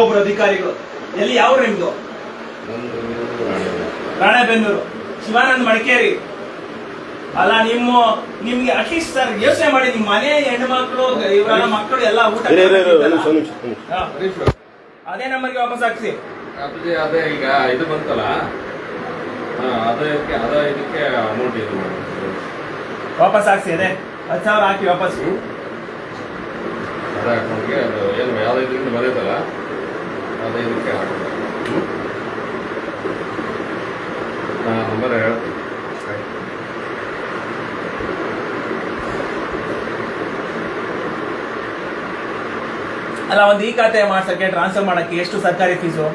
ಒಬ್ರು ಅಧಿಕಾರಿಗಳು. ಎಲ್ಲಿ ಯಾವ ನಿಮ್ದು? ರಾಣೆಬೆನ್ನೂರು. ಶಿವಾನಂದ್ ಮಡಿಕೇರಿ. ಅಲ್ಲ ನಿಮ್ಮ ನಿಮ್ಗೆ ಅಟ್ಲೀಸ್ಟ್ ಸರ್ ಯೋಚನೆ ಮಾಡಿ ನಿಮ್ಮ ಮನೆ ಹೆಣ್ಣು ಮಕ್ಕಳು ಇವರೆಲ್ಲ ಮಕ್ಕಳು ಎಲ್ಲ ಊಟ. ಅದೇ ನಂಬರ್ಗೆ ವಾಪಸ್ ಹಾಕ್ಸಿ. ಅದೇ ಅದೇ ಈಗ ಇದು ಬಂತಲ್ಲ? ಹಾ ಅದಕ್ಕೆ ಅದ ಇದಕ್ಕೆ ಅಮೌಂಟ್ ಇದು ವಾಪಸ್ ಹಾಕ್ಸಿ ಅದೇ. ಹತ್ತು ಸಾವಿರ ಹಾಕಿ ವಾಪಸ್. ಅದೇ ಅಕೌಂಟ್ಗೆ ಅದು ಏನು ಯಾವ್ದು ಇದರಿಂದ ಅದೇ ಇದಕ್ಕೆ ಹಾಕೋದು ಹಾ ನಂಬರ್ ಹೇಳ್ತೀನಿ ಅಲ್ಲ ಒಂದು ಈ ಖಾತೆ ಮಾಡ್ಸಕ್ಕೆ ಟ್ರಾನ್ಸ್ಫರ್ ಮಾಡಕ್ಕೆ ಎಷ್ಟು ಸರ್ಕಾರಿ ಫೀಸು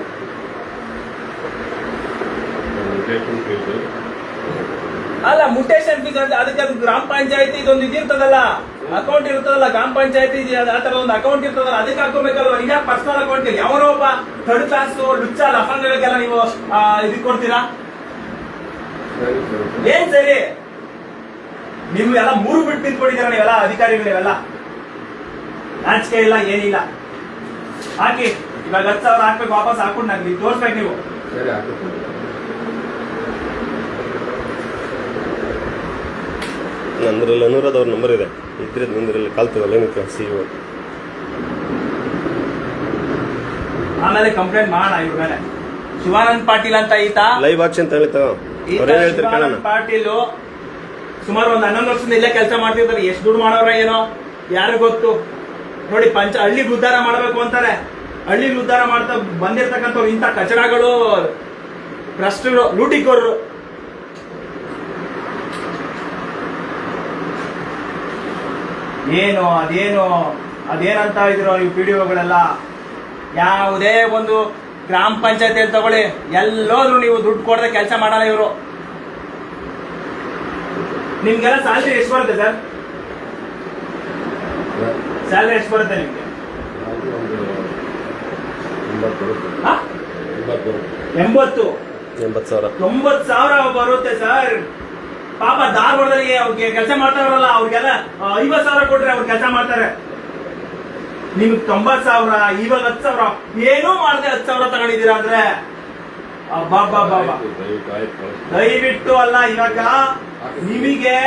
ಅಲ್ಲ ಮುಟೇಶನ್ ಫೀಸ್ ಅಂತ ಅದಕ್ಕೆ ಅದು ಗ್ರಾಮ ಪಂಚಾಯತಿ ಇದೊಂದು ಇದಿರ್ತದಲ್ಲ. ಅಕೌಂಟ್ ಇರ್ತದಲ್ಲ ಗ್ರಾಮ ಪಂಚಾಯತಿ ಆ ತರ ಒಂದು ಅಕೌಂಟ್ ಇರ್ತದಲ್ಲ ಅದಕ್ಕೆ ಹಾಕೋಬೇಕಲ್ವ ಈಗ ಪರ್ಸನಲ್ ಅಕೌಂಟ್ ಯಾವನೋ ಒಬ್ಬ ಥರ್ಡ್ ಕ್ಲಾಸ್ ಲುಚ್ಚ ಲಫಂಗಳಿಗೆಲ್ಲ ನೀವು ಇದು ಇದಕ್ಕೆ ಕೊಡ್ತೀರಾ? ಏನ್ ಸರಿ? ನೀವು ಎಲ್ಲ ಮೂರು ಬಿಟ್ಟು ನಿಂತ್ಕೊಂಡಿದ್ದೀರಾ ನೀವೆಲ್ಲ ಅಧಿಕಾರಿಗಳು ನೀವೆಲ್ಲ? ನಾಚಿಕೆ ಇಲ್ಲ ಏನಿಲ್ಲ. ಹಾಕಿ ಇವಾಗ ಹತ್ತು ಸಾವಿರ ಹಾಕ್ಬೇಕು ವಾಪಸ್ ಹಾಕೊಂಡು ನಂಗೆ ತೋರ್ಸ್ಬೇಕು ನೀವು. ಸರಿ ಹಾಕ್ತೀನಿ ನಂದ್ರಲ್ಲಿ ಅನುರಾಧ್ ಅವ್ರ ನಂಬರ್ ಇದೆ. ಇದ್ರದ್ದು ನಿಂದ್ರಲ್ಲಿ ಕಲ್ತದಲ್ಲ ಏನಕ್ಕೆ ಸಿ ಒ ಆಮೇಲೆ ಕಂಪ್ಲೇಂಟ್ ಮಾಡೋಣ ಇವ್ರ ಮೇಲೆ. ಶಿವಾನಂದ್ ಪಾಟೀಲ್ ಅಂತ ಈತ. ಲೈವ್ ಆಕ್ಷನ್ ಅಂತ ತಗೋ. ಹೇಳ್ತಾರೆ ಕೇಳೋಣ. ಪಾಟೀಲ್ ಸುಮಾರು ಒಂದ್ ಹನ್ನೊಂದು ವರ್ಷದಿಂದ ಇಲ್ಲೇ ಕೆಲಸ ಮಾಡ್ತಿರ್ತಾರೆ. ಎಷ್ಟು ದುಡ್ಡು ಮಾಡೋರ ಏನೋ? ಯಾರು ಗೊತ್ತು? ನೋಡಿ ಪಂಚ ಹಳ್ಳಿ ಉದ್ಧಾರ ಮಾಡಬೇಕು ಅಂತಾರೆ. ಹಳ್ಳಿ ಉದ್ಧಾರ ಮಾಡ್ತಾ ಬಂದಿರ್ತಕ್ಕಂಥವ್ರು ಇಂಥ ಕಚಡಗಳು ಭ್ರಷ್ಟರು ಲೂಟಿಕೋರರು. ಏನು ಅದೇನು ಅದೇನಂತ ಇದ್ರು ಈ ವಿಡಿಯೋಗಳೆಲ್ಲ? ಯಾವುದೇ ಒಂದು ಗ್ರಾಮ ಪಂಚಾಯತಿಯಲ್ಲಿ ತಗೊಳ್ಳಿ. ಎಲ್ಲೋದ್ರು ನೀವು ದುಡ್ಡು ಕೊಡದೆ ಕೆಲಸ ಮಾಡಲ್ಲ ಇವರು. ನಿಮ್ಗೆಲ್ಲ ಸ್ಯಾಲ್ರಿ ಎಷ್ಟು ಬರುತ್ತೆ ಸರ್? ಸ್ಯಾಲ್ರಿ ಎಷ್ಟು ಬರುತ್ತೆ ನಿಮ್ಗೆ? ಎಂಬತ್ತು. ಎಂಬತ್ತು ಸಾವಿರ. ತೊಂಬತ್ತು ಸಾವಿರ ಬರುತ್ತೆ ಸರ್. ಪಾಪ ಧಾರವಾಡದಲ್ಲಿ ಅವ್ರಿಗೆ ಕೆಲಸ ಮಾಡ್ತಾರಲ್ಲ ಅವ್ರಿಗೆಲ್ಲ ಐವತ್ ಸಾವಿರ ಕೊಟ್ರೆ ಅವ್ರು ಕೆಲಸ ಮಾಡ್ತಾರೆ. ನಿಮ್ಗೆ ತೊಂಬತ್ ಸಾವಿರ, ಇವಾಗ ಹತ್ತು ಸಾವಿರ, ಏನೂ ಮಾಡದೆ ಹತ್ತು ಸಾವಿರ ತಗೊಂಡಿದ್ದೀರಾ ಅಂದ್ರೆ? ಬಾಬಾ ಬಾಬಾ ದಯವಿಟ್ಟು ಅಲ್ಲ, ಇವಾಗ ನಿಮಗೆ,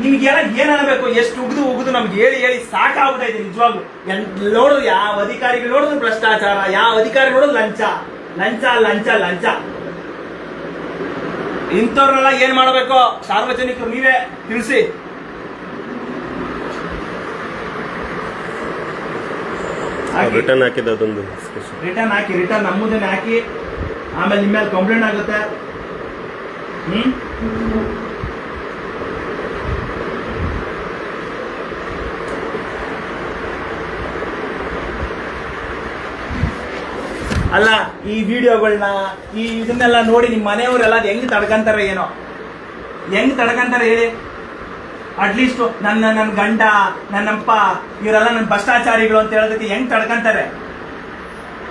ನಿಮ್ಗೆಲ್ಲ ಏನ್ ಅನ್ಬೇಕು ಎಷ್ಟು ಉಗ್ದು ಉಗ್ದು ನಮ್ಗೆ ಹೇಳಿ ಹೇಳಿ ಸಾಕಾಗ್ಬಿಟ್ಟೈತೆ ನಿಜವಾಗ್ಲು. ಎಲ್- ನೋಡಿದ್ರು ಯಾವ ಅಧಿಕಾರಿಗಳು ನೋಡಿದ್ರು ಭ್ರಷ್ಟಾಚಾರ, ಯಾವ ಅಧಿಕಾರಿ ನೋಡಿದ್ರು ಲಂಚ. ಲಂಚ ಲಂಚ ಲಂಚ. ಇಂಥವ್ರನ್ನೆಲ್ಲ ಏನ್ ಮಾಡಬೇಕು? ಸಾರ್ವಜನಿಕರು ನೀವೇ ತಿಳಿಸಿ. ರಿಟರ್ನ್ ಹಾಕಿದ ಅದೊಂದು ರಿಟರ್ನ್ ಹಾಕಿ ರಿಟರ್ನ್ ನಮ್ಮದನ್ನೇ ಹಾಕಿ ಆಮೇಲೆ ನಿಮ್ಮ ಮೇಲೆ ಕಂಪ್ಲೇಂಟ್ ಆಗುತ್ತೆ. ಹ್ಮ್? ಅಲ್ಲ, ಈ ವಿಡಿಯೋಗಳನ್ನ ಈ ಇದನ್ನೆಲ್ಲ ನೋಡಿ ನಿಮ್ಮ ಮನೆಯವರೆಲ್ಲ ಅದು ಹೆಂಗೆ ತಡ್ಕಂತಾರೆ ಏನೋ? ಹೆಂಗ್ ತಡ್ಕಂತಾರೆ ಹೇಳಿ? ಅಟ್ಲೀಸ್ಟ್ ನನ್ನ ನನ್ನ ಗಂಡ, ನನ್ನಪ್ಪ, ಇವರೆಲ್ಲ ನನ್ನ ಭ್ರಷ್ಟಾಚಾರಿಗಳು ಅಂತ ಹೇಳೋದಕ್ಕೆ ಹೆಂಗ್ ತಡ್ಕಂತಾರೆ?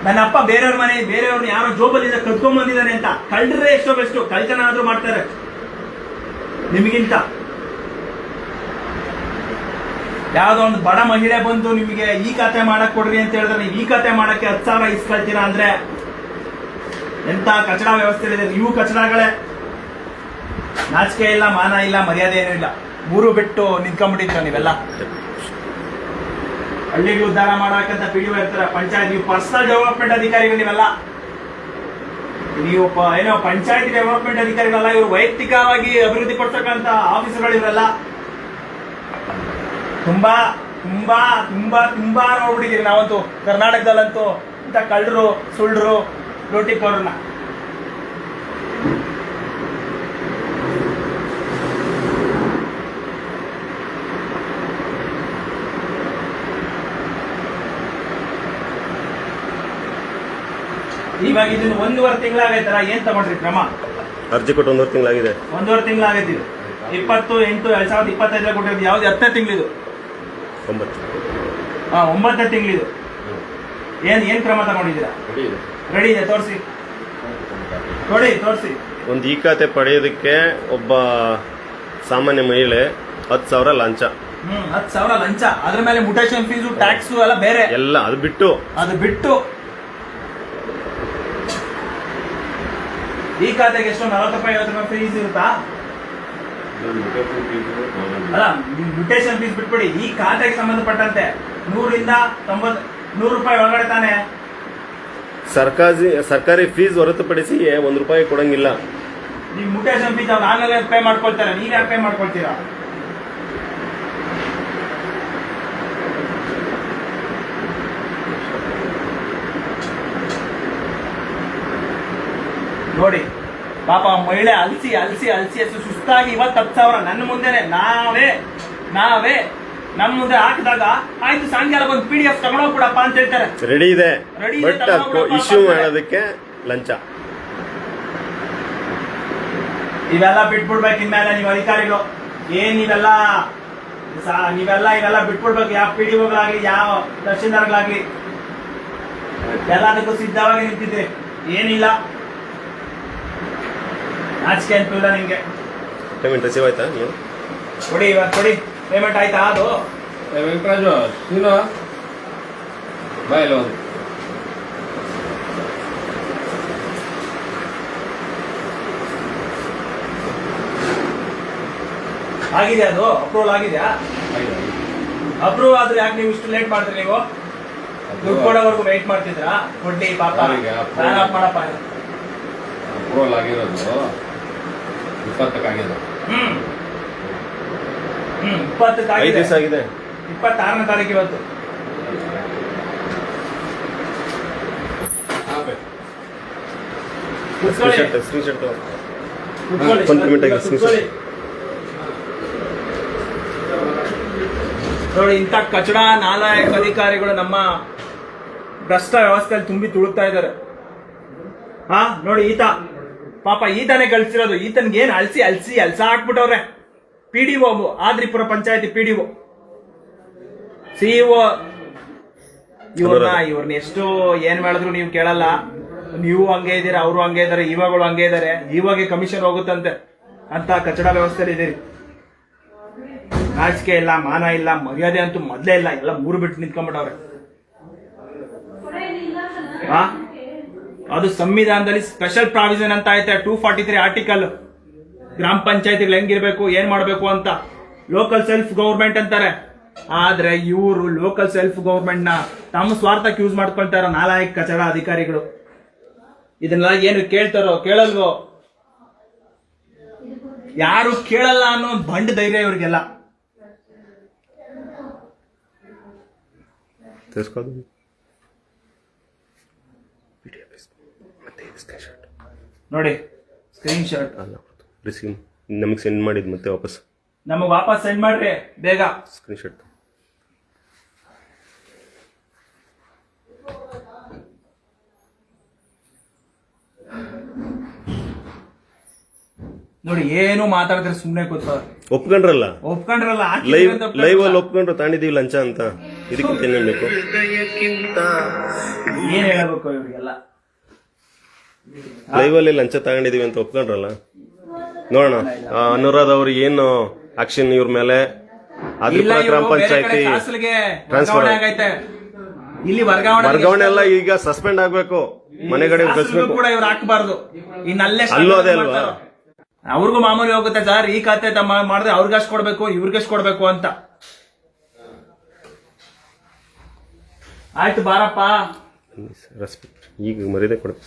ನನ್ನ ಅಪ್ಪ ಬೇರೆಯವ್ರ ಮನೆ, ಬೇರೆಯವ್ರನ್ನ ಯಾರೋ ಜೋಬಲ್ಲಿಂದ ಕದ್ಕೊಂಡ್ ಬಂದಿದ್ದಾರೆ ಅಂತ. ಕಳ್ಳರೇ ಎಷ್ಟೋ ಬೆಸ್ಟು, ಕಳ್ತನ ಆದ್ರೂ ಮಾಡ್ತಾರೆ. ನಿಮಗಿಂತ. ಯಾವ್ದೋ ಒಂದು ಬಡ ಮಹಿಳೆ ಬಂದು ನಿಮಗೆ ಈ ಕತೆ ಮಾಡಕ್ ಕೊಡ್ರಿ ಅಂತ ಹೇಳಿದ್ರೆ ನೀವು ಈ ಕತೆ ಮಾಡಕ್ಕೆ ಹತ್ತು ಸಾವಿರ ಇಸ್ಕೊಳ್ತೀರಾ ಅಂದ್ರೆ ಎಂತ ಕಚಡ ವ್ಯವಸ್ಥೆ ಇದೆ? ನೀವು ಕಚಡಗಳೇ. ನಾಚಿಕೆ ಇಲ್ಲ, ಮಾನ ಇಲ್ಲ, ಮರ್ಯಾದೆ ಏನೂ ಇಲ್ಲ. ಊರು ಬಿಟ್ಟು ನಿಂತ್ಕೊಂಡ್ಬಿಟ್ಟಿದ್ರ ನೀವೆಲ್ಲ? ಹಳ್ಳಿಗೆ ಉದ್ಧಾರ ಮಾಡಬೇಕಂತ ಪಿ ಡಿ ಇರ್ತಾರೆ. ಪಂಚಾಯತ್, ನೀವು ಪರ್ಸನಲ್ ಡೆವಲಪ್ಮೆಂಟ್ ಅಧಿಕಾರಿಗಳು ನೀವೆಲ್ಲ. ನೀವು ಏನೋ ಪಂಚಾಯತ್ ಡೆವಲಪ್ಮೆಂಟ್ ಅಧಿಕಾರಿಗಳಲ್ಲ, ಇವರು ವೈಯಕ್ತಿಕವಾಗಿ ಅಭಿವೃದ್ಧಿ ಪಡ್ತಕ್ಕಂಥ ಆಫೀಸರ್ಗಳು ಇವರೆಲ್ಲ. ತುಂಬಾ ತುಂಬಾ ತುಂಬಾ ತುಂಬಾ ನೋಡ್ಬಿಟ್ಟಿದೀವಿ ನಾವಂತೂ ಕರ್ನಾಟಕದಲ್ಲಂತೂ ಇಂಥ ಕಳ್ಳರು ಸುಳ್ಳರು ಲೂಟಿಕೋರನ್ನ ಇವಾಗ ಇದನ್ನ ಒಂದೂವರೆ ತಿಂಗಳಾಗೈತಲ್ಲ ಏನ್ ತಗೊಂಡ್ರಿ ಕ್ರಮ? ಅರ್ಜಿ ಕೊಟ್ಟು ಒಂದೂವರೆ ತಿಂಗಳಾಗಿದೆ. ಒಂದೂವರೆ ತಿಂಗಳಾಗೈತಿ ಇಪ್ಪತ್ತು ಎಂಟು ಎರಡ್ ಸಾವಿರದ ಇಪ್ಪತ್ತೈದರ ಕೊಟ್ಟಿರೋದು ಯಾವ್ದು? ಹತ್ತನೇ ತಿಂಗಳಿದು. ಒಂಬತ್ತು. ಹಾಂ ಒಂಬತ್ತನೇ ತಿಂಗಳಿದು. ಏನ್ ಏನ್ ಕ್ರಮ ತಗೊಂಡಿದ್ದೀರಾ? ರೆಡಿ ಇದೆ. ರೆಡಿ ಇದೆ ತೋರಿಸಿ. ನೋಡಿ ತೋರಿಸಿ. ಒಂದು ಈ ಖಾತೆ ಪಡೆಯೋದಕ್ಕೆ ಒಬ್ಬ ಸಾಮಾನ್ಯ ಮಹಿಳೆ ಹತ್ತು ಸಾವಿರ ಲಂಚ. ಹ್ಮ್ ಹತ್ತು ಸಾವಿರ ಲಂಚ. ಅದ್ರ ಮೇಲೆ ಮುಟೇಶನ್ ಫೀಸು ಟ್ಯಾಕ್ಸು ಎಲ್ಲ ಬೇರೆ. ಎಲ್ಲ ಅದು ಬಿಟ್ಟು. ಅದು ಬಿಟ್ಟು. ಈ ಖಾತೆಗೆ ಎಷ್ಟು ನಲವತ್ತು ರೂಪಾಯಿ ಐವತ್ತು ರೂಪಾಯಿ ಫೀಸ್ ಇರುತ್ತಾ? ಅಲ್ಲ ಮ್ಯೂಟೇಶನ್ ಫೀಸ್ ಬಿಟ್ಬಿಡಿ. ಈ ಖಾತೆಗೆ ಸಂಬಂಧಪಟ್ಟಂತೆ ನೂರಿಂದ ತೊಂಬತ್ ನೂರು ರೂಪಾಯಿ ಒಳಗಡೆ ತಾನೆ. ಸರ್ಕಾರಿ ಸರ್ಕಾರಿ ಫೀಸ್ ಹೊರತುಪಡಿಸಿ ಒಂದ್ ರೂಪಾಯಿ ಕೊಡಂಗಿಲ್ಲ. ನೀವು ಮ್ಯೂಟೇಷನ್ ಫೀಸ್ ಅವ್ರು ಆಮೇಲೆ ಪೇ ಮಾಡ್ಕೊಳ್ತಾರೆ. ನೀವ್ ಯಾಕೆ ಪೇ ಮಾಡ್ಕೊಳ್ತೀರಾ? ನೋಡಿ ಪಾಪ ಮಹಿಳೆ ಅಲ್ಸಿ ಅಲ್ಸಿ ಅಲ್ಸಿ ಅಲ್ಸಿ ಸುಸ್ತಾಗಿ ಇವತ್ತು ಹತ್ತು ಸಾವಿರ ನನ್ನ ಮುಂದೆನೆ ನಾವೇ ನಾವೇ ನಮ್ ಮುಂದೆ ಹಾಕಿದಾಗ ಆಯ್ತು ಸಾಯಂಕಾಲ ಒಂದು ಪಿ ಡಿ ಎಫ್ ತಗೊಂಡೋಗ್ಬಿಡಪ್ಪ ಅಂತ ಹೇಳ್ತಾರೆ. ರೆಡಿ ಇದೆ ರೆಡಿ ಇದೆ, ಬಟ್ ತಗೊಂಡು ಇಶ್ಯೂ ಅಂತಾರೆ. ಮಾಡೋದಕ್ಕೆ ಲಂಚ. ಇವೆಲ್ಲ ಬಿಟ್ಬಿಡ್ಬೇಕು ಇನ್ಮೇಲೆ ನೀವು ಅಧಿಕಾರಿಗಳು. ಏನ್ ನೀವೆಲ್ಲ ಸಾ- ನೀವೆಲ್ಲ ಇವೆಲ್ಲ ಬಿಟ್ಬಿಡ್ಬೇಕು ಯಾವ ಪಿ ಡಿ ಒಗಳಾಗ್ಲಿ ಯಾವ ತಹಶೀಲ್ದಾರ್ಗಳಾಗ್ಲಿ. ಎಲ್ಲದಕ್ಕೂ ಸಿದ್ಧವಾಗಿ ನಿಂತಿದ್ರಿ ಏನಿಲ್ಲ. ನಾಚಿಕೆ ಅಂತೂ ಇಲ್ಲ ನಿಮ್ಗೆ. ಪೇಮೆಂಟ್ ರಿಸೀವ್ ಆಯ್ತಾ ನೀವು ಕೊಡಿ ಇವತ್ತು ಕೊಡಿ. ಪೇಮೆಂಟ್ ಆಯ್ತಾ ಅದು? ಏ ವೆಂಕಟರಾಜು ನೀನು ಬಾ ಇಲ್ಲ ಒಂದು. ಆಗಿದೆ ಅದು? ಅಪ್ರೂವಲ್ ಆಗಿದೆಯಾ? ಆಯ್ತು. ಅಪ್ರೂವ್ ಆದ್ರೆ ಯಾಕೆ ನೀವು ಇಷ್ಟು ಲೇಟ್ ಮಾಡ್ತೀರಿ ನೀವು? ದುಡ್ಡು ಕೊಡೋವರೆಗೂ ವೆಯ್ಟ್ ಮಾಡ್ತಿದ್ರಾ? ಕೊಡ್ಲಿ ಪಾಪ. ಮಾಡಪ್ಪ? ಅಪ್ರೂವಲ್ ಆಗಿರೋದು. ಇಪ್ಪತ್ತಕ್ಕಾಗಿದೆ. ಹ್ಮ್ ಐದು ದಿವಸ ಆಗಿದೆ. ಇಪ್ಪತ್ತಾರನೇ ತಾರೀಕು ಇವತ್ತು. ಕುತ್ಕೊಳ್ಳಿ. ನೋಡಿ ಇಂಥ ಕಚಡ ನಾಲಾಯಕ ಅಧಿಕಾರಿಗಳು ನಮ್ಮ ಭ್ರಷ್ಟ ವ್ಯವಸ್ಥೆಯಲ್ಲಿ ತುಂಬಿ ತುಳುಕ್ತಾ ಇದ್ದಾರೆ. ಹಾ ನೋಡಿ ಈತ. ಪಾಪ ಈತನೇ ಕಳ್ಸಿರೋದು. ಈತನ್ಗೆ ಏನ್ ಅಲ್ಸಿ ಅಲ್ಸಿ ಅಲ್ಸ ಹಾಕ್ಬಿಟ್ಟವ್ರೆ. ಪಿ ಡಿ ಒ ಆದ್ರಿಪುರ ಪಂಚಾಯತಿ ಪಿ ಡಿ ಒ ಸಿಇಒ ಇವ್ರನ್ನ ಇವ್ರನ್ನ ಎಷ್ಟು ಏನ್ ಮಾಡಿದ್ರು ನೀವು ಕೇಳಲ್ಲ. ನೀವು ಹಂಗೆ ಇದ್ದೀರಾ ಅವರು ಹಂಗೆ ಇದಾರೆ ಇವಾಗಳು ಹಂಗೆ ಇದಾರೆ ಇವಾಗೆ ಕಮಿಷನ್ ಹೋಗುತ್ತಂತೆ. ಅಂತ ಕಚಡ ವ್ಯವಸ್ಥೆಯಲ್ಲಿ ಇದೀರಿ ನಾಚಿಕೆ ಇಲ್ಲ ಮಾನ ಇಲ್ಲ ಮರ್ಯಾದೆ ಅಂತೂ ಮೊದ್ಲೇ ಇಲ್ಲ. ಎಲ್ಲ ಮೂರು ಬಿಟ್ಟು ನಿಂತ್ಕೊಂಡ್ಬಿಟ್ಟವ್ರೆ. ಆ? ಅದು ಸಂವಿಧಾನದಲ್ಲಿ ಸ್ಪೆಷಲ್ ಪ್ರಾವಿಷನ್ ಅಂತ ಐತೆ ಟೂ ಫಾರ್ಟಿ ತ್ರೀ ಆರ್ಟಿಕಲ್ ಗ್ರಾಮ ಪಂಚಾಯತಿಗಳು ಹೆಂಗಿರ್ಬೇಕು, ಏನ್ ಮಾಡ್ಬೇಕು ಅಂತ. ಲೋಕಲ್ ಸೆಲ್ಫ್ ಗೌರ್ಮೆಂಟ್ ಅಂತಾರೆ. ಆದ್ರೆ ಇವರು ಲೋಕಲ್ ಸೆಲ್ಫ್ ಗೌರ್ಮೆಂಟ್ನ ತಮ್ಮ ಸ್ವಾರ್ಥಕ್ಕೆ ಯೂಸ್ ಮಾಡ್ಕೊಳ್ತಾರ ನಾಲಾಯಕ್ ಕಚಡ ಅಧಿಕಾರಿಗಳು. ಇದನ್ನೆಲ್ಲ ಏನು ಕೇಳ್ತಾರೋ ಕೇಳಲ್ವೋ? ಯಾರು ಕೇಳಲ್ಲ ಅನ್ನೋ ಬಂಡ ಧೈರ್ಯ ಇವ್ರಿಗೆಲ್ಲ ತಿರ್ಸ್ಕೋದು ಮತ್ತೆ ಸ್ಕ್ರೀನ್ ಶಾಟ್ ನೋಡಿ ಸ್ಕ್ರೀನ್ ಶಾಟ್ ಅಲ್ಲ ರಿಸೀವ್ ನಮಗೆ ಸೆಂಡ್ ಮಾಡಿದ್ ಮತ್ತೆ ವಾಪಸ್. ನಮಗೆ ವಾಪಸ್ ಸೆಂಡ್ ಮಾಡ್ರಿ ಬೇಗ. ಸ್ಕ್ರೀನ್ ಶಾಟ್ ನೋಡಿ ಏನು ಮಾತಾಡಿದ್ರೆ ಸುಮ್ಮನೆ ಕೂತವ್ರೆ ಒಪ್ಕೊಂಡ್ರಲ್ಲ? ಒಪ್ಕೊಂಡ್ರಲ್ಲ ಲೈವ್ ಲೈವ್ ಅಲ್ಲಿ ಒಪ್ಕೊಂಡ್ರು ತಾಂಡಿದೀವಿ ಲಂಚ ಅಂತ. ಇದಕ್ಕಿಂತ ಏನ್ ಹೇಳ್ಬೇಕು? ಏನ್ ಹೇಳ್ಬೇಕು ಇವ್ರಿಗೆಲ್ಲ? ಲೈವ್ ಅಲ್ಲಿ ಲಂಚ ತಗೊಂಡಿದೀವಿ ಅಂತ ಒಪ್ಕೊಂಡ್ರಲ್ಲ? ನೋಡೋಣ. ಅನುರಾಧ ಅವ್ರು ಏನು ಆಕ್ಷನ್ ಇವ್ರ ಮೇಲೆ? ಗ್ರಾಮ ಪಂಚಾಯತಿ ಇಲ್ಲಿ ವರ್ಗಾವಣೆ ವರ್ಗಾವಣೆ ಎಲ್ಲ ಈಗ ಸಸ್ಪೆಂಡ್ ಆಗ್ಬೇಕು. ಮನೆಗಡೆ ಕೂಡ ಇವ್ರು ಹಾಕಬಾರ್ದು. ಇನ್ನಲ್ಲೇ ಅಲ್ಲೂ ಅದೇ ಅಲ್ವಾ? ಅವ್ರಿಗೂ ಮಾಮೂಲಿ ಹೋಗುತ್ತೆ ಸರ್. ಈ ಖಾತೆ ತಮ್ಮ ಮಾಡಿದ್ರೆ ಅವ್ರಿಗಷ್ಟು ಕೊಡ್ಬೇಕು ಇವ್ರಿಗಷ್ಟು ಕೊಡ್ಬೇಕು ಅಂತ. ಆಯ್ತು ಬಾರಪ್ಪ. ರೆಸ್ಪೆಕ್ಟ್ ಈಗ ಮರ್ಯಾದೆ ಕೊಡ್ಬೇಕು.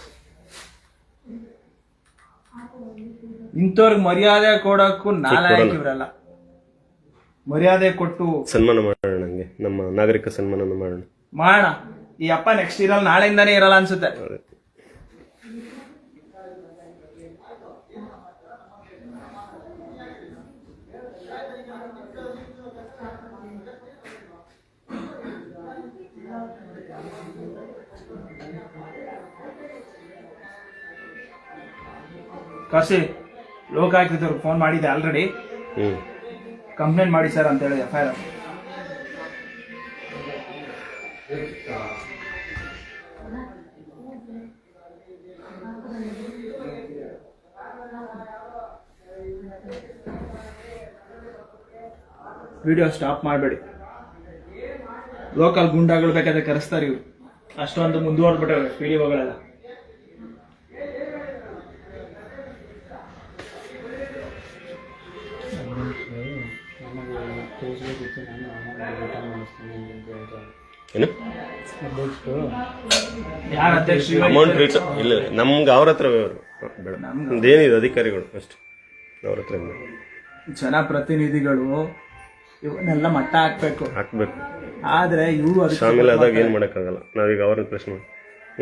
ಇಂಥವ್ರಿಗೆ ಮರ್ಯಾದೆ ಕೊಡಕ್ಕೂ ನಾಲ್ಕು ಇವ್ರಲ್ಲ. ಮರ್ಯಾದೆ ಕೊಟ್ಟು ಸನ್ಮಾನ ಮಾಡೋಣ ಹಂಗೆ ನಮ್ಮ ನಾಗರಿಕ ಸನ್ಮಾನ ಮಾಡೋಣ. ಮಾಡೋಣ. ಈ ಅಪ್ಪ ನೆಕ್ಸ್ಟ್ ಇರಲ್ಲ ನಾಳೆಯಿಂದಾನೇ ಇರಲ್ಲ ಅನ್ಸುತ್ತೆ. ಕರ್ಸಿ ಲೋಕಾಯುಕ್ತದವ್ರಿಗೆ ಫೋನ್ ಮಾಡಿದೆ ಆಲ್ರೆಡಿ ಕಂಪ್ಲೇಂಟ್ ಮಾಡಿ ಸರ್ ಅಂತ ಹೇಳಿ F I R video stop ಮಾಡಬೇಡಿ. ಲೋಕಲ್ ಗುಂಡಾಗಳು ಬೇಕಾದ್ರೆ ಕರೆಸ್ತಾರೆ ಇವ್ರು. ಅಷ್ಟೊಂದು ಮುಂದುವರೆದ್ಬಿಟ್ಟವೆ ವಿಡಿಯೋಗಳೆಲ್ಲ ಏನು? ಅಮೌಂಟ್ ರೇಟ್ ಇಲ್ಲ ನಮ್ಗೆ ಅವ್ರ ಹತ್ರ ಅವರು. ಬೇಡ. ನಮ್ದೇನಿದೆ ಅಧಿಕಾರಿಗಳು ಅಷ್ಟು. ಅವ್ರ ಹತ್ರ. ಜನಪ್ರತಿನಿಧಿಗಳು ಇವನ್ನೆಲ್ಲ ಮಟ್ಟ ಹಾಕ್ಬೇಕು. ಹಾಕ್ಬೇಕು. ಆದ್ರೆ ಇವು ಶಾಮಿಲ್ ಆದಾಗ ಏನು ಮಾಡೋಕ್ಕಾಗಲ್ಲ. ನಾವೀಗ ಅವ್ರನ್ನ ಪ್ರಶ್ನೆ ಮಾಡಿ.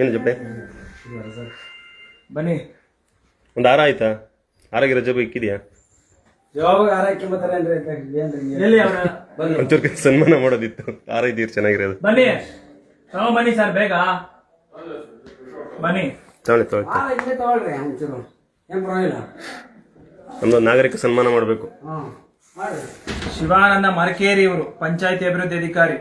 ಏನು ಜಪ್ಪೆ ಬನ್ನಿ. ಒಂದು ಹಾರ ಆಯ್ತಾ? ಆರೋಗ್ಯ ರಜೆ ಇಕ್ಕಿದ್ಯಾ ಎಲ್ಲಿ ಅವ್ರ ಒಂಚೂರು ಸನ್ಮಾನ ಮಾಡೋದಿತ್ತು. ಆರೈದೀರ್ ಚೆನ್ನಾಗಿರೋದು. ಬನ್ನಿ. ನಾವು ಬನ್ನಿ ಸರ್ ಬೇಗ. ಬನ್ನಿ. ತಗೊಳ್ಳಿ ತಗೊಳ್ಳಿ. ನಮ್ದು ನಾಗರಿಕ ಸನ್ಮಾನ ಮಾಡಬೇಕು. ಶಿವಾನಂದ ಮರಕೇರಿ ಇವರು ಪಂಚಾಯತಿ ಅಭಿವೃದ್ಧಿ ಅಧಿಕಾರಿ.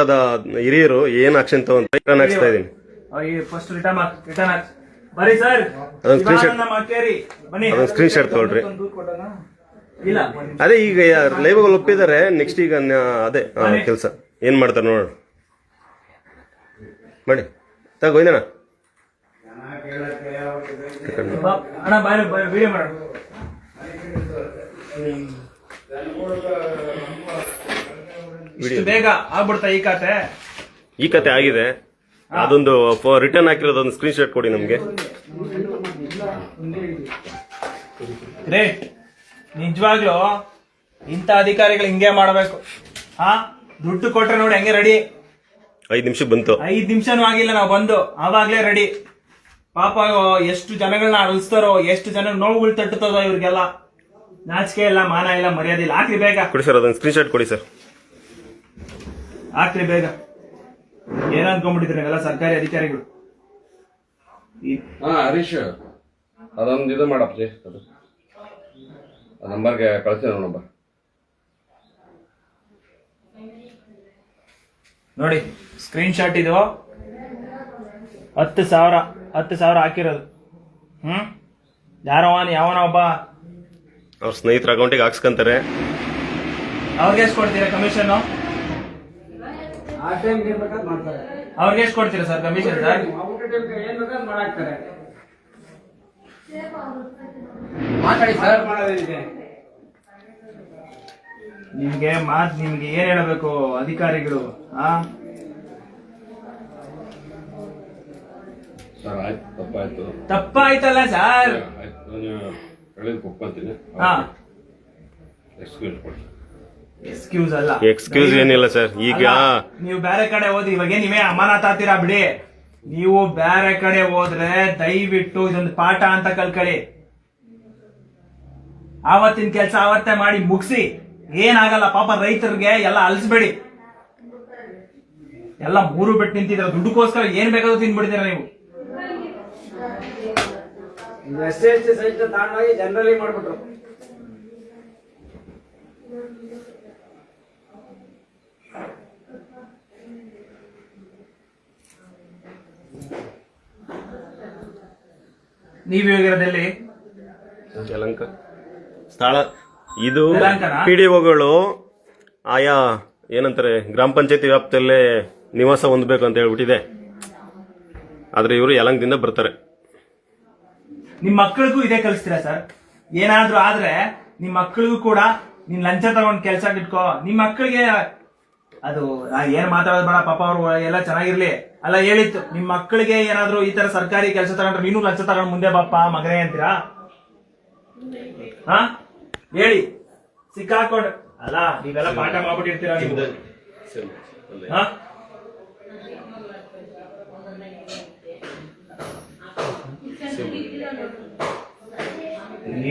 ಅವರದ ಹಿರಿಯರು ಏನ್ ಆಕ್ಷನ್ ತಗೊಂತ ರಿಟರ್ನ್ ಹಾಕ್ಸ್ತಾ ಇದೀನಿ ಫಸ್ಟ್ ರಿಟರ್ನ್ ರಿಟರ್ನ್ ಹಾಕಿ ಬರೀ ಸರ್ ಅದೊಂದು screenshot- ಶಿವಾನಂದ ಮರಕೇರಿ ಬನ್ನಿ. ಅದೊಂದು ಸ್ಕ್ರೀನ್ ಶಾಟ್ ತಗೊಳ್ರಿ ಇಲ್ಲ. ಅದೇ ಈಗ ಲೈವ್ ಒಪ್ಪಿದ್ದಾರೆ ನೆಕ್ಸ್ಟ್ ಈಗ ನ- ಅದೇ ಕೆಲಸ. ಏನ್ ಮಾಡ್ತಾರೆ ನೋಡೋಣ. ಮಾಡಿ ತಗೋಯ್ದಣ್ಣ ಬಾ- ಅಣ್ಣ ಬಾಯ್ ವಿಡಿಯೋ ಮಾಡೋಣ. ಇಷ್ಟು ಬೇಗ ಆಗ್ಬಿಡ್ತಾ ಈ ಕತೆ? ಈ ಕತೆ ಆಗಿದೆ. ಅದೊಂದು ರಿಟರ್ನ್ ಹಾಕಿರೋದೊಂದು ಸ್ಕ್ರೀನ್ ಶಾಟ್ ಕೊಡಿ ನಮ್ಗೆ. ಗ್ರೇಟ್ ನಿಜವಾಗ್ಲೂ ಇಂಥ ಅಧಿಕಾರಿಗಳು ಹಿಂಗೆ ಮಾಡಬೇಕು. ಹಾ ದುಡ್ಡು ಕೊಟ್ರೆ ನೋಡಿ ಹೆಂಗೆ ರೆಡಿ ಐದ್ ನಿಮಿಷ ಬಂತು. ಐದ್ ನಿಮಿಷನೂ ಆಗಿಲ್ಲ ನಾವು ಬಂದು. ಆವಾಗ್ಲೇ ರೆಡಿ ಪಾಪ ಎಷ್ಟು ಜನಗಳನ್ನ ಅಳಿಸ್ತಾರೋ ಎಷ್ಟು ಜನ ನೋವುಗಳು ತಟ್ಟುತ್ತದೋ ಇವ್ರಿಗೆಲ್ಲ. ನಾಚಿಕೆ ಇಲ್ಲ ಮಾನ ಇಲ್ಲ ಮರ್ಯಾದೆ ಇಲ್ಲ. ಹಾಕ್ರಿ ಬೇಗ. ಕೊಡಿ ಸರ್ ಅದೊಂದು ಸ್ಕ್ರೀನ್ ಶಾಟ್ ಕೊಡಿ ಸರ್. ಹಾಕ್ರಿ ಬೇಗ. ಏನ ಅನ್ಕೊಂಡ್ಬಿಟ್ಟಿದ್ರೆ ಎಲ್ಲ ಸರ್ಕಾರಿ ಅಧಿಕಾರಿಗಳು? ಹಾ ಹರೀಶ್ ಅದೊಂದು ಇದು ಮಾಡಪ್ಪ ಅದು. ಆ ನಂಬರ್ಗೆ ಕಳಿಸ್ತೀನಿ ನಂಬರ್. ನೋಡಿ ಸ್ಕ್ರೀನ್ ಶಾಟ್ ಇದು. ಹತ್ತು ಸಾವಿರ ಹತ್ತು ಸಾವಿರ ಹಾಕಿರೋದು. ಹ್ಮ್? ಯಾರವ ಯಾವನ ಒಬ್ಬ. ಅವ್ರ ಸ್ನೇಹಿತರ ಅಕೌಂಟಿಗೆ ಹಾಕ್ಸ್ಕೊಂತಾರೆ. ಅವ್ರಿಗೆ ಎಷ್ಟು ಕೊಡ್ತೀರಾ ಕಮಿಷನ್ ಅವ್ರಿಗೆ ಎಷ್ಟು ಕೊಡ್ತೀರಾ ಸರ್ ಕಮಿಷನ್ ಸರ್ ಮಾತಾಡಿ ಸರ್. ನಿಮ್ಗೆ ಮಾತ್ ನಿಮ್ಗೆ ಏನ್ ಹೇಳಬೇಕು ಅಧಿಕಾರಿಗಳು ಆ? ಸರ್ ಆಯ್ತು ತಪ್ಪಾಯ್ತು. ತಪ್ಪಾಯ್ತಲ್ಲ ಸರ್? ಆಯ್ತು. ನಾನು ಹೇಳಿದ್ ಒಪ್ಕೊಂತೀನಿ ಹಾ. ಎಕ್ಸ್ಕ್ಯೂಸ್ ಕೊಡಿ. ಎಕ್ಸ್ಕ್ಯೂಸ್ ಅಲ್ಲ. ಎಕ್ಸ್ಕ್ಯೂಸ್ ಏನಿಲ್ಲ ಸರ್ ಈಗ ನೀವು ಬೇರೆ ಕಡೆ ಹೋದ್ರಿ. ಇವಾಗ ನೀವೇ ಅಮಾನತ್ ಆಗ್ತೀರಾ ಬಿಡಿ. ನೀವು ಬೇರೆ ಕಡೆ ಹೋದ್ರೆ ದಯವಿಟ್ಟು ಇದೊಂದು ಪಾಠ ಅಂತ ಕಲ್ಕಳಿ. ಆವತ್ತಿನ ಕೆಲಸ ಆವತ್ತೇ ಮಾಡಿ ಮುಗಿಸಿ. ಏನಾಗಲ್ಲ ಪಾಪ ರೈತರಿಗೆ ಎಲ್ಲ ಅಲ್ಸ್ಬೇಡಿ. ಎಲ್ಲ ಮೂರು ಬಿಟ್ಟು ನಿಂತಿದ್ರ ದುಡ್ಡುಗೋಸ್ಕರ ಏನ್ ಬೇಕಾದ್ರೂ ತಿನ್ಬಿಡ್ತೀರ ನೀವು? ಎಸ್ ಎಸ್ ಟಿ ಸಹಿತ ತಗೊಂಡೋಗಿ ಜನರಲಿ ಮಾಡ್ಬಿಟ್ರು. ನೀವ್ ಇವಾಗಿರೋದಲ್ಲಿ ಯಲಂಕ. ಸ್ಥಳ. ಇದು? ಪಿ ಡಿ ಒಗಳು ಆಯಾ ಏನಂತಾರೆ ಗ್ರಾಮ ಪಂಚಾಯತಿ ವ್ಯಾಪ್ತಿಯಲ್ಲೇ ನಿವಾಸ ಹೊಂದಬೇಕು ಅಂತ ಹೇಳ್ಬಿಟ್ಟಿದೆ. ಆದ್ರೆ ಇವರು ಯಲಂಕದಿಂದ ಬರ್ತಾರೆ. ನಿಮ್ ಮಕ್ಕಳಿಗೂ ಇದೇ ಕಲಿಸ್ತೀರಾ ಸರ್? ಏನಾದ್ರೂ ಆದ್ರೆ ನಿಮ್ ಮಕ್ಕಳಿಗೂ ಕೂಡ ನೀನ್ ಲಂಚ ತಗೊಂಡ್ ಕೆಲ್ಸ ಇಟ್ಕೋ. ನಿಮ್ ಮಕ್ಕಳಿಗೆ ಅದು ನಾ ಏನ್ ಮಾತಾಡೋದು ಬೇಡ, ಪಾಪ ಅವ್ರು ಎಲ್ಲ ಚೆನ್ನಾಗಿರ್ಲಿ. ಅಲ್ಲ, ಹೇಳಿತ್ತು, ನಿಮ್ ಮಕ್ಕಳಿಗೆ ಏನಾದ್ರು ಈ ತರ ಸರ್ಕಾರಿ ಕೆಲಸ ತಗೊಂಡ್ರೆ ನೀನು ಲಕ್ಷ ತಗೊಂಡ್ ಮುಂದೆ ಬಾಪ ಮಗನೇ ಅಂತೀರಾ? ಹಾ? ಹೇಳಿ. ಸಿಕ್ಕಾಕೊಂಡ್. ಅಲ್ಲ, ನೀವೆಲ್ಲ ಪಾಠ ಮಾಡ್ಬಿಟ್ಟಿರ್ತೀರಾ ಹಾ?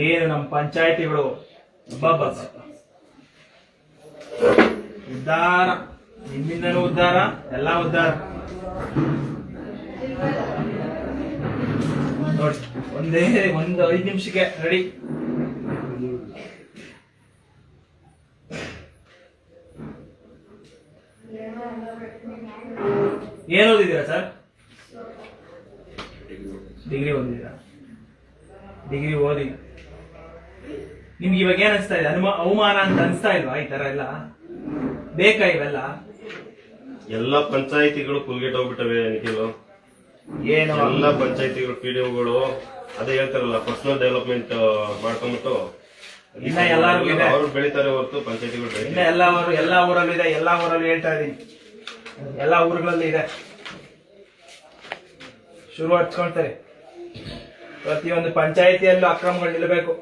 ಏನು ನಮ್ಮ ಪಂಚಾಯತಿಗಳು? ಉದ್ಧಾರ ನಿಮ್ಮಿಂದನೂ ಉದ್ಧಾರ ಎಲ್ಲ ಉದ್ಧಾರ ನೋಡಿ, ಒಂದೇ, ಒಂದು ಐದು ನಿಮಿಷಕ್ಕೆ ರೆಡಿ ಏನ್ ಓದಿದ್ದೀರಾ ಸರ್ ಡಿಗ್ರಿ ಓದಿದ್ದೀರಾ? ಡಿಗ್ರಿ ಓದಿ. ನಿಮ್ಗೆ ಇವಾಗ ಏನ್ ಅನಿಸ್ತಾ ಇದೆ? ಅನುಮ ಅವಮಾನ ಅಂತ ಅನಿಸ್ತಾ ಇಲ್ವಾ ಈ ತರ ಎಲ್ಲ? ಬೇಕಾ ಇವೆಲ್ಲ? ಎಲ್ಲ ಪಂಚಾಯಿತಿಗಳು ಕುಲ್ಗೆಟ್ ಹೋಗ್ಬಿಟ್ಟವೆ ನಿಖಿಲು. ಏನು? ಎಲ್ಲ ಪಂಚಾಯಿತಿಗಳು ಪಿ ಡಿ ಒಗಳು. ಅದೇ ಹೇಳ್ತಾರಲ್ಲ ಪರ್ಸನಲ್ ಡೆವಲಪ್ಮೆಂಟ್ ಮಾಡ್ಕೊಂಡ್ಬಿಟ್ಟು ಇನ್ನ ಎಲ್ಲಾರ್ಗೂ ಇದೆ. ಅವ್ರು ಬೆಳಿತಾರೆ ಹೊರತು ಪಂಚಾಯಿತಿಗಳು ಇನ್ನ ಎಲ್ಲ ಊರು ಎಲ್ಲ ಊರಲ್ಲೂ ಇದೆ ಎಲ್ಲ ಊರಲ್ಲೂ ಹೇಳ್ತಾ ಇದೀನಿ. ಎಲ್ಲ ಊರುಗಳಲ್ಲಿ ಇದೆ. ಶುರು ಹಚ್ಕೊಳ್ತಾರೆ. ಪ್ರತಿಯೊಂದು ಪಂಚಾಯತಿಯಲ್ಲೂ ಅಕ್ರಮಗಳು ನಿಲ್ಲಬೇಕು.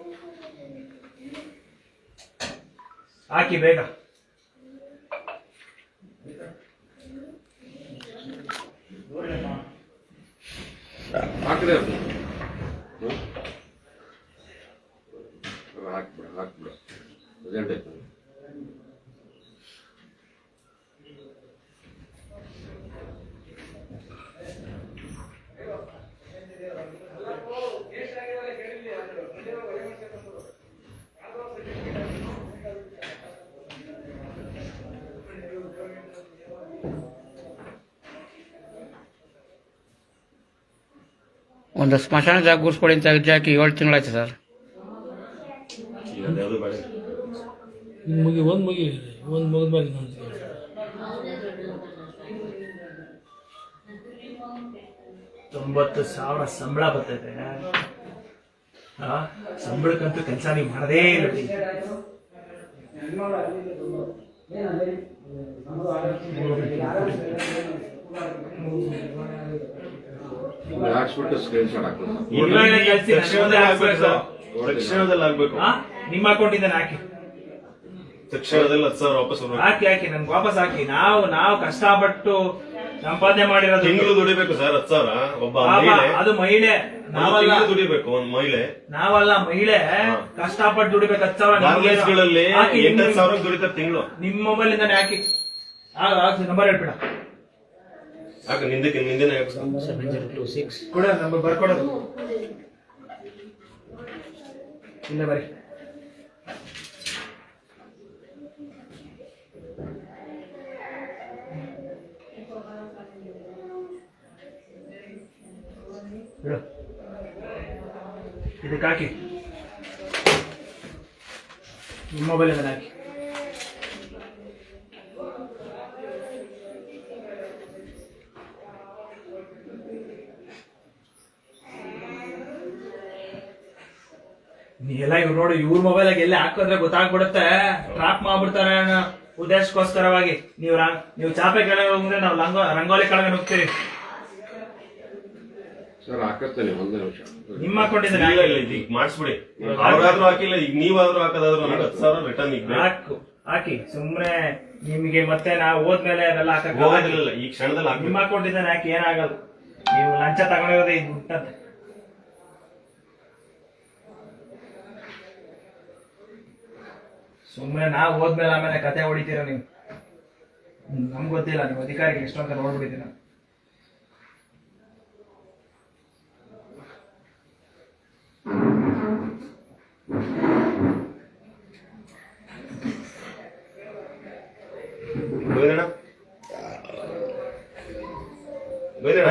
ಹಾಕಿ ಬೇಗ. ಹ್ಮ್? ಅದು ಹಾಕ್ಬಿಡ ಹಾಕ್ಬಿಡ. ಅಜೆಂಡ ಐತೆ ಒಂದು ಸ್ಮಶಾನ ಜಾಗ ಗುರ್ಸ್ಕೊಡಿ ಅಂತ ಅರ್ಜಿ ಹಾಕಿ ಏಳು ತಿಂಗಳಾಯ್ತು ಸರ್. ಮುಗಿ ಒಂದು ಮುಗಿ ಒಂದು ಮುಗಿದ ಮೇಲೆ ಇನ್ನೊಂದು ತೊಂಬತ್ತು ಸಾವಿರ ಸಂಬಳ ಬರ್ತೈತೆ. ಆ, ಸಂಬಳಕ್ಕಂತೂ ಕೆಲಸ ನೀವು ಮಾಡದೇ ಇಲ್ಲ. ಬಿಡಿ. ಹಾಕ್ಸ್ಬಿಟ್ಟು ಸ್ಕ್ರೀನ್ ಶಾಟ್ ತಕ್ಷಣದಲ್ಲಿ ಆಗ್ಬೇಕು ಸರ್. ಹಾಕ್ಬೇಕು. ಇಂದ ನಿಮ್ಮ ಹಾಕಿ. ತಕ್ಷಣದಲ್ಲಿ ಹತ್ತು ಸಾವಿರ ವಾಪಸ್ ಹಾಕಿ ಹಾಕಿ ನನ್ಗೆ ವಾಪಸ್ ಹಾಕಿ. ನಾವು ನಾವು ಕಷ್ಟಪಟ್ಟು ಸಂಪಾದನೆ ಮಾಡಿರೋದು. ತಿಂಗಳು ದುಡಿಬೇಕು ಸರ್ ಹತ್ತು ಸಾವಿರ. ಒಬ್ಬ ಮಹಿಳೆ. ಅದು ಮಹಿಳೆ. ನಾವಲ್ಲ. ತಿಂಗಳು ದುಡಿಬೇಕು ಒಂದ್ ಮಹಿಳೆ. ನಾವಲ್ಲ ಮಹಿಳೆ. ಕಷ್ಟಪಟ್ಟು ದುಡಿಬೇಕು ಹತ್ತು ಸಾವಿರ. ನಿಮ್ಗೆ ನಿಮ್ಮ- ಸಾವಿರ ದುಡಿತಾರೆ ತಿಂಗಳು. ನಿಮ್ಮ ಮೊಬೈಲ್ ಇಂದಾನೆ ಹಾಕಿ ನಂಬರ್ ಹೇಳ್ಬಿಡ. ಆಗ ನಿಂದಕ್ಕೆ ನಿಂದಿನ ಕೊಡ ನಂಬರ್ ಬರ್ಕೊಡೋದು ಇಲ್ಲ ಬರೀ. ಇದಕ್ಕೆ ಹಾಕಿ. ಮೊಬೈಲ್ ಹಾಕಿ. ಎಲ್ಲ ಇವ್ರು ನೋಡಿ ಇವ್ರ ಮೊಬೈಲ್ ಆಗಿ ಎಲ್ಲಿ ಹಾಕಿದ್ರೆ ಗೊತ್ತಾಗ್ಬಿಡುತ್ತೆ. ಟ್ರಾಪ್ ಮಾಡ್ಬಿಡ್ತಾರೆ ಅನ್ನೋ ಉದ್ದೇಶಕ್ಕೋಸ್ಕರವಾಗಿ. ನೀವು ರಾ- ನೀವು ಚಾಪೆ ಕೆಳಗೆ ಹೋಗಿದ್ರೆ ನಾವು ಲಂಗೋ ರಂಗೋಲಿ ಕೆಳಗೆ ಹೋಗ್ತೀರಿ ಸರ್ ಹಾಕಿಸ್ತೇನೆ ಒಂದು ನಿಮಿಷ. ನಿಮ್ಮ ಅಕೌಂಟ್ ಇಲ್ಲ ಇಲ್ಲ ಈಗ ಮಾಡಿಸ್ಬಿಡಿ. ಅವ್ರಾದ್ರೂ ಹಾಕಿಲ್ಲ ಈಗ ನೀವಾದ್ರೂ ಹಾಕೋದಾದ್ರೂ ನನಗೆ ಹತ್ತು ಸಾವಿರ ರಿಟರ್ನ್ ಈಗ. ಹಾಕು. ಹಾಕಿ. ಸುಮ್ನೆ ನಿಮಗೆ ಮತ್ತೆ ನಾವು ಹೋದ್ಮೇಲೆ ಅದೆಲ್ಲ ಹಾಕಕ್ ಹೋಗೋದಿಲ್ಲ ಈ ಕ್ಷಣದಲ್ಲಿ ನಿಮ್ಮ ಅಕೌಂಟ್ ಇದೆ ಹಾಕಿ ಏನಾಗಲ್ಲ. ನೀವು ಲಂಚ ತಗೊಂಡಿರೋದೇ ಇದು ಸುಮ್ಮನೆ ನಾವು ಹೋದ್ಮೇಲೆ ಆಮೇಲೆ ಕತೆ ಹೊಡಿತೀರ ನೀವು? ನಮ್ಗೆ ಗೊತ್ತಿಲ್ಲ ನೀವು ಅಧಿಕಾರಿಗೆ ಎಷ್ಟು ಅಂತ ನೋಡ್ಬಿಟ್ಟಿದ್ದೀರ ಗೋವಿಂದಣ್ಣ ಗೋವಿಂದಣ್ಣ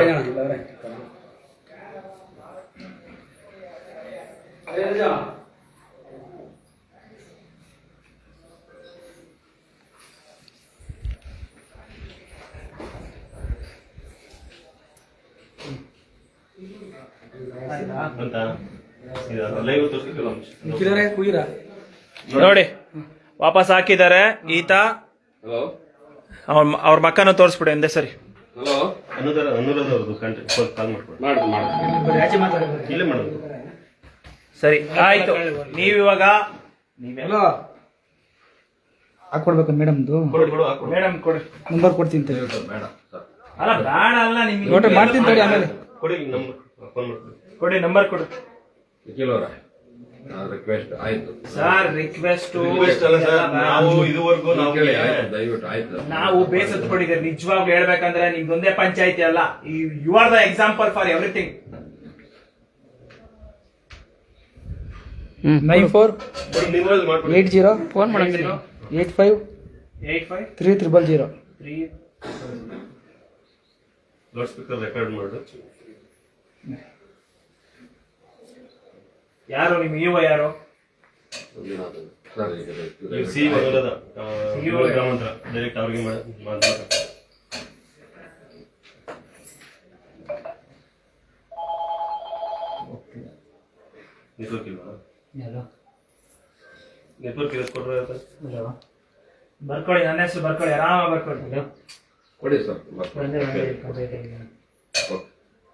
ಅಂತ ಲೈವ್ ತೋರಿಸ್ಲಿಲ್ಲ ನೋಡಿ ವಾಪಸ್ ಹಾಕಿದ್ದಾರೆ. ಈತ ಹಲೋ ಅವ್ರ ಅವ್ರ ಮಕ್ಕನ ತೋರಿಸ್ಬಿಡಿ ಅಂದೆ ಸರಿ. ಹಲೋ ಅನುದಾನ ಅನುರಾಧ ಅವ್ರದ್ದು ಕಂಟ್ರಿ ಕಾಲ್ ಮಾಡ್ಕೊಡಿ. ಮಾಡ್ದು ಮಾಡ್ದು ಇಲ್ಲೇ ಮಾಡೋದು. ಸರಿ ಆಯ್ತು. ನೀವಿವಾಗ ನೀವೆಲ್ಲ ಹಾಕೊಡ್ಬೇಕು ಮೇಡಮ್ದು. ಕೊಡು ಕೊಡು ಹಾಕೊಡು. ಮೇಡಮ್ ಕೊಡಿ. ನಂಬರ್ ಕೊಡ್ತೀನಿ ಅಂತ ಬೇಡ ಸರ್. ಅಲ್ಲ ಬೇಡ ಅಲ್ಲ ನಿಮ್ಗೆ ನೋಡ್ರಿ ಮಾಡ್ತೀನಿ ತಡಿ ಆಮೇಲೆ. ಕೊಡಿ ನಂಬರ್ ಫೋನ್ ಮಾಡ್ಕೊಡಿ. ಕೊಡಿ ನಂಬರ್ ಕೊಡು. ರಿಕ್ವೆಸ್ಟ್ ಆಯ್ತು. ಸರ್ ರಿಕ್ವೆಸ್ಟ್ Request ಅಲ್ಲ ಸರ್, ನಾವು ಇದುವರೆಗೂ ಕೇಳಿ ಆಯ್ತು ದಯವಿಟ್ಟು ಆಯ್ತು. ನಾವು ಬೇಸತ್ತು ನಿಜವಾಗ್ಲೂ ಹೇಳ್ಬೇಕಂದ್ರೆ ನಿಮ್ದೊಂದೇ ಪಂಚಾಯತಿ ಅಲ್ಲ. You are the example for everything hmm. Nine four eight zero phone ಮಾಡಂಗಿಲ್ಲ eight five eight five three triple zero three loud speaker record ಮಾಡು ಯಾರು ನಿಮ್ ಇವ ಯಾರು? ಸಿ ಗ್ರಾಮಾಂತರ. ಡೈರೆಕ್ಟ್ ಅವ್ರಿಗೆ ಮಾತಾಡ ನೆಟ್ವರ್ಕ್ ಇಲ್ವಾ? ನೆಟ್ವರ್ಕ್ ಇರೋದು ಕೊಟ್ರೆ ಬರ್ಕೊಳ್ಳಿ ನನ್ನ ಹೆಸರು ಬರ್ಕೊಳ್ಳಿ ಆರಾಮ ಬರ್ಕೊಳ್ಳಿ. ಕೊಡಿ ಸರ್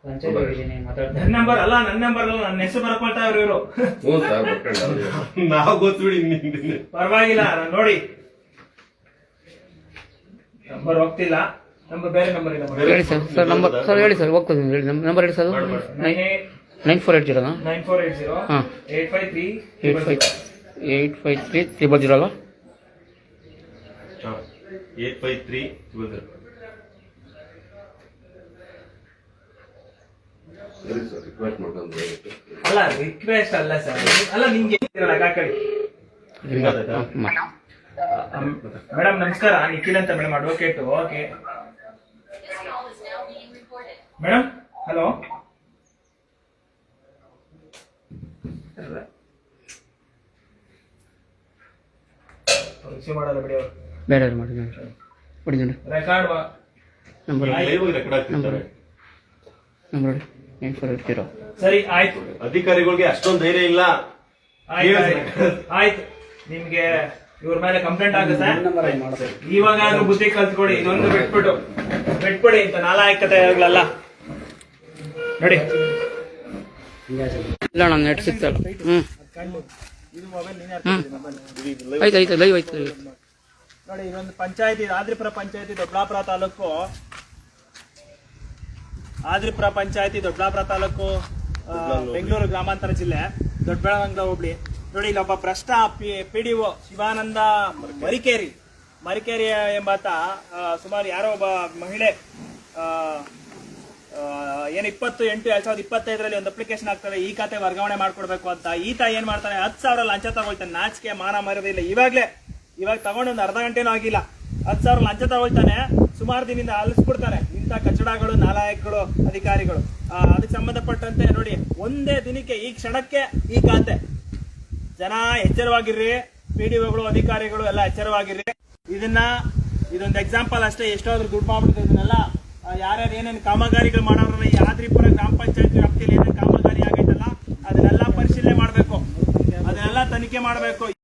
ನನ್ನ ನಂಬರ್ ಅಲ್ಲ ನನ್ನ ನಂಬರ್ ಅಲ್ಲ ನನ್ನ ಹೆಸರು ಬರ್ಕೊಳ್ತಾ ಇವ್ರು ಇವರು. ಹ್ಞೂ ಸರ್ ಬರ್ಕೊಂಡು ನಾವು ಗೊತ್ತಿಡಿ ಪರವಾಗಿಲ್ಲ ನಾನ್ ನೋಡಿ. ನಂಬರ್ ಹೋಗ್ತಿಲ್ಲ. ನಂಬರ್ ಬೇರೆ ನಂಬರ್ ಇದೆ ಹೇಳಿ ಸರ್ ಸರ್ ನಂಬರ್ ಸರ್ ಹೇಳಿ ಸರ್ ಹೋಗ್ತದೆ ಹೇಳಿ. ನಂಬರ್ ಹೇಳಿ sir nine four eight ಜೀರೋನಾ? Nine four eight zero. ಹಾಂ. Eight five three eight five eight five three triple zero ಅಲ್ವಾ? ಏಟ್ ಫೈವ್ ತ್ರೀ ಸರಿ ಸರ್ ರಿಕ್ವೆಸ್ಟ್ ಮಾಡ್ಕೊಂಡು ಅಲ್ಲ ರಿಕ್ವೆಸ್ಟ್ ಅಲ್ಲ ಸರ್ ಅಲ್ಲ ನಿಮ್ಗೆ ಇರಲ್ಲ ಮೇಡಮ್ ನಮಸ್ಕಾರ. ನಿಖಿಲ್ ಅಂತ madam advocate okay. Madam hello. Receive ಮಾಡಲ್ಲ ಬಿಡಿ ಅವರು. ಬೇರೆ ಮಾಡಿ ರೆಕಾರ್ಡ್ ನಂಬರ್ ಲೈವ್ ರೆಕಾರ್ಡ್ ಆಗ್ತಿರ್ತಾರೆ ನಂಬರ್ ಸರಿ ಆಯ್ತು. ಅಧಿಕಾರಿಗಳಿಗೆ ಅಷ್ಟೊಂದು ಧೈರ್ಯ ಇಲ್ಲ. ಆಯ್ತು ಆಯ್ತು. ಆಯ್ತು. ನಿಮ್ಗೆ ಇವ್ರ ಮೇಲೆ ಕಂಪ್ಲೇಂಟ್ ಆಗುತ್ತೆ. ಇವಾಗ ಬುದ್ಧಿ ಕಲ್ತ್ಕೊಡಿ ಇದೊಂದು ಬಿಟ್ಬಿಟ್ಟು. ಬಿಟ್ಬಿಡಿ ನಾಲಾಯಕತೆ ನಾಲಾಯಕತೆಗಳಲ್ಲ ನೋಡಿ. ಇಲ್ಲ ನಾನು ನೆಟ್ ಸಿಗ್ತಲ್ಲ. ಹ್ಞೂ ಹ್ಞೂ ಆಯ್ತು ಆಯ್ತು ಲೈವ್ ಆಯ್ತು live ಆಯ್ತು. ನೋಡಿ ಇದೊಂದು ಪಂಚಾಯತಿ ಆದ್ರಿಪುರ ಪಂಚಾಯತಿ ದೊಡ್ಡಾಪುರ ತಾಲೂಕು ಆದ್ರಿಪುರ ಪಂಚಾಯತಿ ದೊಡ್ಡಾಪುರ ತಾಲೂಕು ಬೆಂಗಳೂರು ಗ್ರಾಮಾಂತರ ಜಿಲ್ಲೆ ದೊಡ್ಡಬೆಳವಂಗಲ ಹೋಬಳಿ ನೋಡಿ ಇಲ್ಲೊಬ್ಬ ಭ್ರಷ್ಟ P D O Shivananda Marikeri. Marikeri ಎಂಬಾತ ಸುಮಾರು ಯಾರೋ ಒಬ್ಬ ಮಹಿಳೆ ಏನು ಇಪ್ಪತ್ತು ಎಂಟು ಎರಡ್ ಸಾವಿರದ ಇಪ್ಪತ್ತೈದರಲ್ಲಿ ಒಂದು ಅಪ್ಲಿಕೇಶನ್ ಆಗ್ತದೆ ಈ ಖಾತೆ ವರ್ಗಾವಣೆ ಮಾಡ್ಕೊಡ್ಬೇಕು ಅಂತ. ಈತ ಏನ್ ಮಾಡ್ತಾನೆ ಹತ್ತು ಸಾವಿರ ಲಂಚ ತಗೊಳ್ತಾನೆ. ನಾಚಿಕೆ ಮಾನ ಮರದಿಲ್ಲ ಇವಾಗಲೇ ಇವಾಗ ತಗೊಂಡು ಒಂದು ಅರ್ಧ ಗಂಟೆನೂ ಆಗಿಲ್ಲ. ಹತ್ತು ಸಾವಿರ ಲಂಚ ತಗೊಳ್ತಾನೆ ಸುಮಾರು ದಿನದಿಂದ ಅಲಿಸ್ಬಿಡ್ತಾನೆ. ಕಚಡಗಳು, ನಾಲಾಯಕಗಳು, ಅಧಿಕಾರಿಗಳು. ಅದಕ್ಕೆ ಸಂಬಂಧಪಟ್ಟಂತೆ ನೋಡಿ, ಒಂದೇ ದಿನಕ್ಕೆ ಈ ಕ್ಷಣಕ್ಕೆ ಈ ಖಾತೆ. ಜನ ಎಚ್ಚರವಾಗಿರ್ರಿ ಪಿ ಡಿ ಒಗಳು ಅಧಿಕಾರಿಗಳು ಎಲ್ಲ ಎಚ್ಚರವಾಗಿರ್ರಿ. ಇದನ್ನ, ಇದೊಂದು ಎಕ್ಸಾಂಪಲ್ ಅಷ್ಟೇ, ಎಷ್ಟಾದ್ರೂ ಗುಡ್ ಮಾಡ್ಬಿಡ್ತಾರೆ ಇದನ್ನೆಲ್ಲ ಯಾರ್ಯಾರು ಏನೇನು ಕಾಮಗಾರಿಗಳು ಮಾಡೋರಲ್ಲ ಈ ಆದ್ರಿಪುರ ಗ್ರಾಮ ಪಂಚಾಯತ್ ವ್ಯಾಪ್ತಿಯಲ್ಲಿ ಏನೇನು ಕಾಮಗಾರಿ ಆಗೈತಲ್ಲ, ಅದನ್ನೆಲ್ಲ ಪರಿಶೀಲನೆ ಮಾಡಬೇಕು. ಅದನ್ನೆಲ್ಲ ತನಿಖೆ ಮಾಡಬೇಕು.